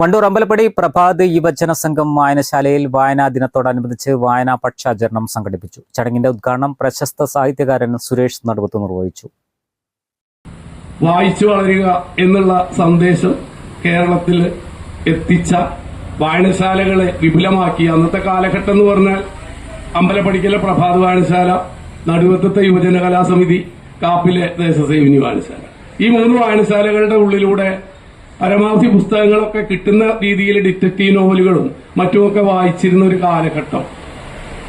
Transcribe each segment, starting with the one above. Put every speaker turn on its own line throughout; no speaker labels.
വണ്ടൂർ അമ്പലപ്പടി പ്രഭാത് യുവജന സംഘം വായനശാലയിൽ വായനാ ദിനത്തോടനുബന്ധിച്ച് വായനാ പക്ഷാചരണം സംഘടിപ്പിച്ചു. ചടങ്ങിന്റെ ഉദ്ഘാടനം പ്രശസ്ത സാഹിത്യകാരൻ സുരേഷ് നടുവത്ത് നിർവഹിച്ചു.
വായിച്ചു വളരുക എന്നുള്ള സന്ദേശം കേരളത്തിൽ എത്തിച്ച വായനശാലകളെ വിപുലമാക്കി. അന്നത്തെ കാലഘട്ടം എന്ന് പറഞ്ഞാൽ അമ്പലപ്പടിക്കലെ പ്രഭാത് വായനശാല നടുവത്തത്തെ യുവജന കലാസമിതി കാപ്പിലെ ദേശസേവിനി വായനശാല. ഈ മൂന്ന് വായനശാലകളുടെ ഉള്ളിലൂടെ പരമാവധി പുസ്തകങ്ങളൊക്കെ കിട്ടുന്ന രീതിയിൽ ഡിറ്റക്റ്റീവ് നോവലുകളും മറ്റുമൊക്കെ വായിച്ചിരുന്ന ഒരു കാലഘട്ടം.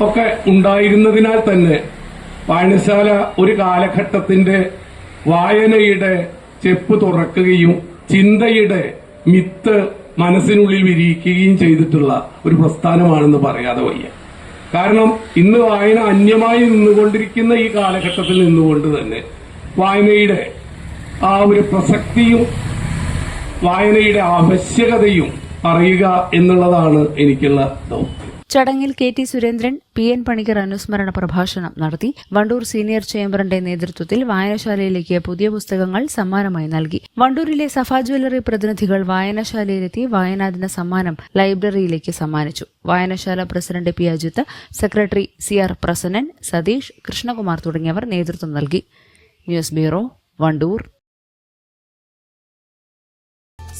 ഒക്കെ ഉണ്ടായിരുന്നതിനാൽ തന്നെ വായനശാല ഒരു കാലഘട്ടത്തിന്റെ വായനയുടെ ചെപ്പ് തുറക്കുകയും ചിന്തയുടെ മിത്ത് മനസ്സിനുള്ളിൽ വിരിയിക്കുകയും ചെയ്തിട്ടുള്ള ഒരു പ്രസ്ഥാനമാണെന്ന് പറയാതെ വയ്യ. കാരണം ഇന്ന് വായന അന്യമായി നിന്നുകൊണ്ടിരിക്കുന്ന ഈ കാലഘട്ടത്തിൽ നിന്നുകൊണ്ട് തന്നെ വായനയുടെ ആ ഒരു പ്രസക്തിയും വായനയുടെ ആവശ്യകതയും അറിയുക എന്നുള്ളതാണ് എനിക്കുള്ള ദൗത്യം.
ചടങ്ങിൽ K T Surendran P N Panicker അനുസ്മരണ പ്രഭാഷണം നടത്തി. വണ്ടൂർ സീനിയർ ചേംബറിന്റെ നേതൃത്വത്തിൽ വായനശാലയിലേക്ക് പുതിയ പുസ്തകങ്ങൾ സമ്മാനമായി നൽകി. വണ്ടൂരിലെ സഫ ജ്വല്ലറി പ്രതിനിധികൾ വായനശാലയിലെത്തി വായനാദിന സമ്മാനം ലൈബ്രറിയിലേക്ക് സമ്മാനിച്ചു. വായനശാല president P Ajith secretary C R Prasannan Satheesh Krishnakumar തുടങ്ങിയവർ നേതൃത്വം നൽകി. News bureau Wandoor.